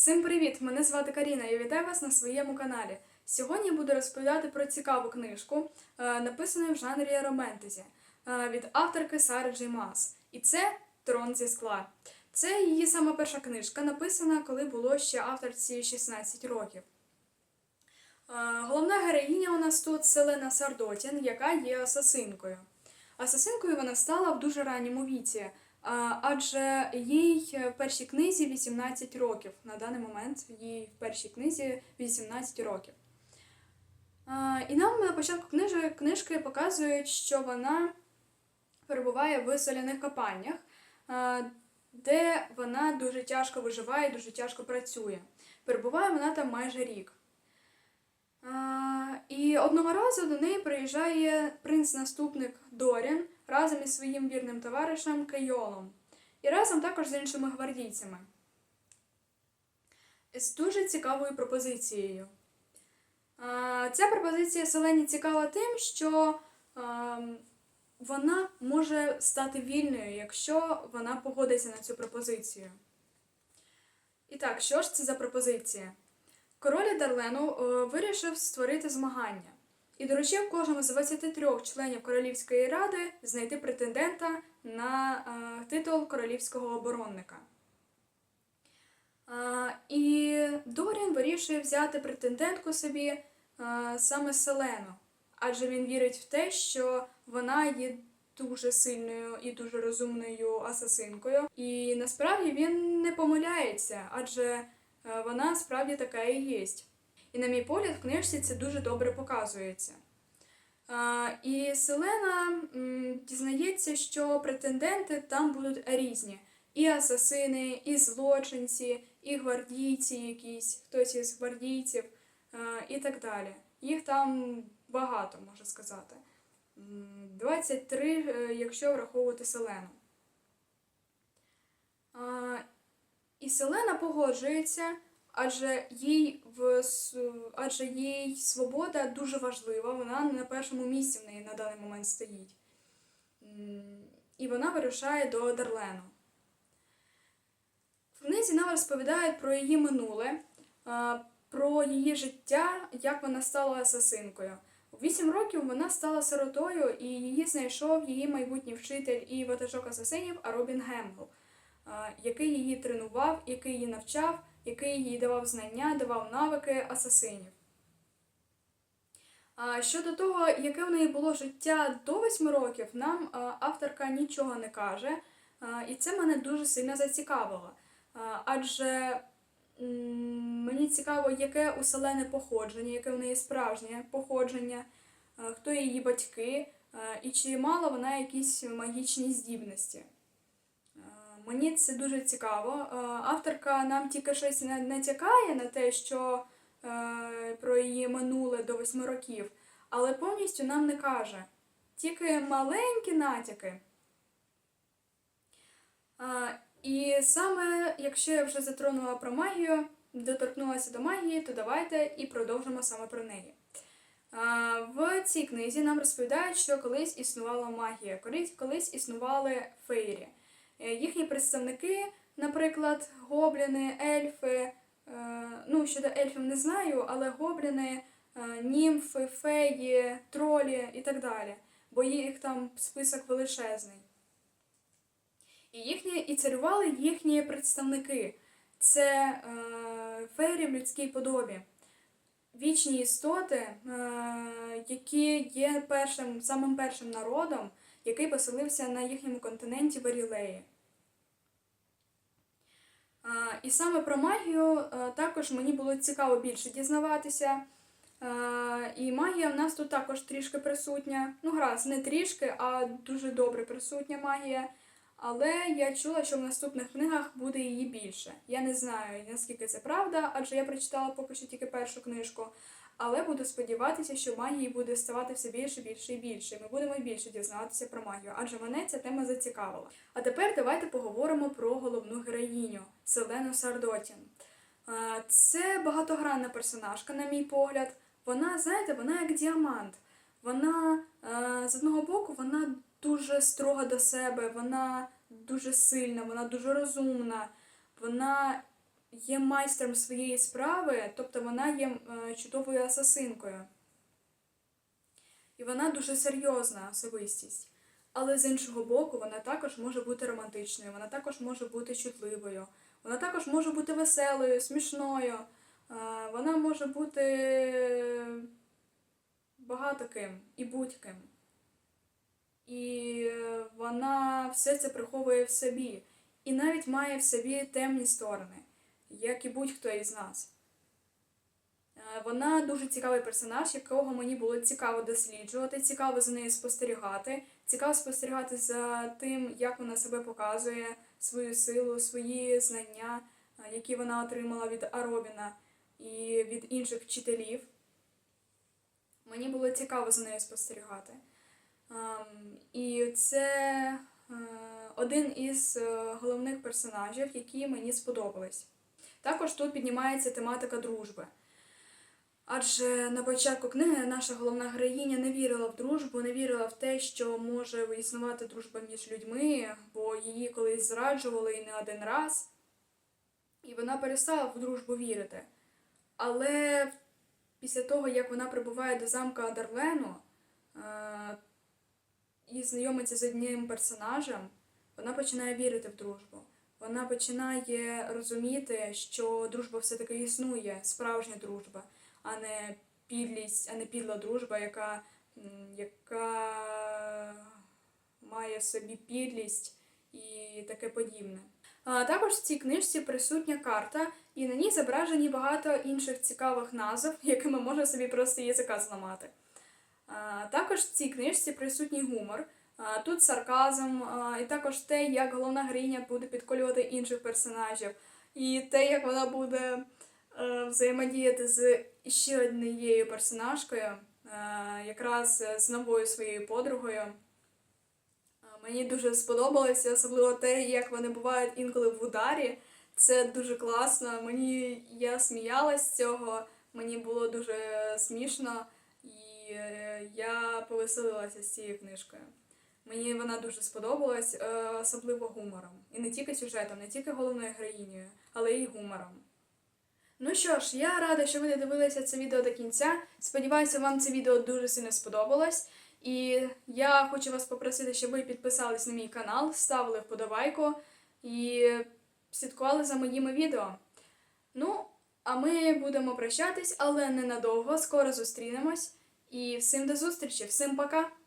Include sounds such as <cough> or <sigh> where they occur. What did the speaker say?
Всім привіт! Мене звати Каріна і вітаю вас на своєму каналі. Сьогодні я буду розповідати про цікаву книжку, е, написану в жанрі романтезі е, від авторки Сари Джей Мас. І це Трон зі скла. Це її сама перша книжка, написана, коли було ще авторці 16 років. Е, Головна героїня у нас тут Селена Сардотін, яка є асасинкою. Асасинкою вона стала в дуже ранньому віці, адже їй в першій книзі 18 років. На даний момент їй в першій книзі 18 років. І нам на початку книжки, книжки показують, що вона перебуває в соляних копальнях, де вона дуже тяжко виживає, дуже тяжко працює. Перебуває вона там майже рік. І одного разу до неї приїжджає принц-наступник Дорін разом із своїм вірним товаришем Кейолом. І разом також з іншими гвардійцями. З дуже цікавою пропозицією. Ця пропозиція Селені цікава тим, що вона може стати вільною, якщо вона погодиться на цю пропозицію. І так, що ж це за пропозиція? Король Дарлену е, вирішив створити змагання і доручив кожному з 23 членів Королівської ради знайти претендента на е, титул королівського оборонника. Е, і Дорін вирішує взяти претендентку собі е, саме Селену, адже він вірить в те, що вона є дуже сильною і дуже розумною асасинкою. І насправді він не помиляється, адже е, вона справді така і є. І, на мій погляд, в книжці це дуже добре показується. І Селена дізнається, що претенденти там будуть різні. І асасини, і злочинці, і гвардійці якісь, хтось із гвардійців і так далі. Їх там багато, можна сказати. 23, е, якщо враховувати Селену. І Селена погоджується, адже їй в адже їй свобода дуже важлива. Вона на першому місці в неї на даний момент стоїть. І вона вирушає до Дарлену. В книзі нам розповідають про її минуле, про її життя, як вона стала асасинкою. У вісім років вона стала сиротою, і її знайшов її майбутній вчитель і ватажок асасинів Аробін Гемгл, який її тренував, який її навчав, який їй давав знання, давав навики асасинів. Щодо того, яке в неї було життя до восьми років, нам авторка нічого не каже, і це мене дуже сильно зацікавило. Адже мені цікаво, яке у Селени походження, яке в неї справжнє походження, хто її батьки, і чи мала вона якісь магічні здібності. Мені це дуже цікаво. Авторка нам тільки щось натякає на те, що е, про її минуле до восьми років, але повністю нам не каже. Тільки маленькі натяки. І саме, якщо я вже затронула про магію, доторкнулася до магії, то давайте і продовжимо саме про неї. В цій книзі нам розповідають, що колись існувала магія, колись, колись існували фейрі. Е, Їхні представники, наприклад, гобліни, ельфи, е, ну щодо ельфів не знаю, але гобліни, е, німфи, феї, тролі і так далі, бо їх там список величезний. І їхні і царювали їхні представники. Це е, фейрі в людській подобі. Вічні істоти, е, які є першим, самим першим народом, який поселився на їхньому континенті Варілеї. І саме про магію е, також мені було цікаво більше дізнаватися. Е, І магія в нас тут також трішки присутня. Ну, гаразд, не трішки, а дуже добре присутня магія. Але я чула, що в наступних книгах буде її більше. Я не знаю, наскільки це правда, адже я прочитала поки що тільки першу книжку. Але буду сподіватися, що магії буде ставати все більше, більше і більше. Ми будемо більше дізнаватися про магію, адже мене ця тема зацікавила. А тепер давайте поговоримо про головну героїню Селену Сардотін. Це багатогранна персонажка, на мій погляд. Вона, знаєте, вона як діамант. Вона е, з одного боку, вона дуже строга до себе, вона дуже сильна, вона дуже розумна, вона є майстром своєї справи, тобто вона є е, чудовою асасинкою. І вона дуже серйозна особистість. Але з іншого боку, вона також може бути романтичною, вона також може бути чутливою, вона також може бути веселою, смішною, е, вона може бути багато ким і будь-ким. І вона все це приховує в собі. І навіть має в собі темні сторони, як і будь-хто із нас. Е, Вона дуже цікавий персонаж, якого мені було цікаво досліджувати, цікаво за нею спостерігати, цікаво спостерігати за тим, як вона себе показує, свою силу, свої знання, е, які вона отримала від Аробіна і від інших вчителів. Мені було цікаво за нею спостерігати. Ем, І це е, один із головних персонажів, які мені сподобались. Також тут піднімається тематика дружби. Адже на початку книги наша головна героїня не вірила в дружбу, не вірила в те, що може існувати дружба між людьми, бо її колись зраджували і не один раз. І вона перестала в дружбу вірити. Але після того, як вона прибуває до замка Дарлену е, і знайомиться з одним персонажем, вона починає вірити в дружбу. Вона починає розуміти, що дружба все-таки існує, справжня дружба, а не підлість, а не підла дружба, яка, яка має в собі підлість і таке подібне. А також в цій книжці присутня карта, і на ній зображені багато інших цікавих назв, <laughs> якими можна собі просто язика зламати. А, Також в цій книжці присутній гумор, тут сарказм, і також те, як головна героїня буде підколювати інших персонажів, і те, як вона буде е, взаємодіяти з ще однією персонажкою, е, якраз з новою своєю подругою. Е, Мені дуже сподобалося, особливо те, як вони бувають інколи в ударі. Це дуже класно. Мені я сміялась з цього, мені було дуже смішно, і е, я повеселилася з цією книжкою. Мені вона дуже сподобалась, е, особливо гумором. І не тільки сюжетом, не тільки головною героїнею, але й гумором. Ну що ж, я рада, що ви додивилися це відео до кінця. Сподіваюся, вам це відео дуже сильно сподобалось. І я хочу вас попросити, щоб ви підписались на мій канал, ставили вподобайку і слідкували за моїми відео. Ну, а ми будемо прощатись, але ненадовго. Скоро зустрінемось. І всім до зустрічі, всім пока!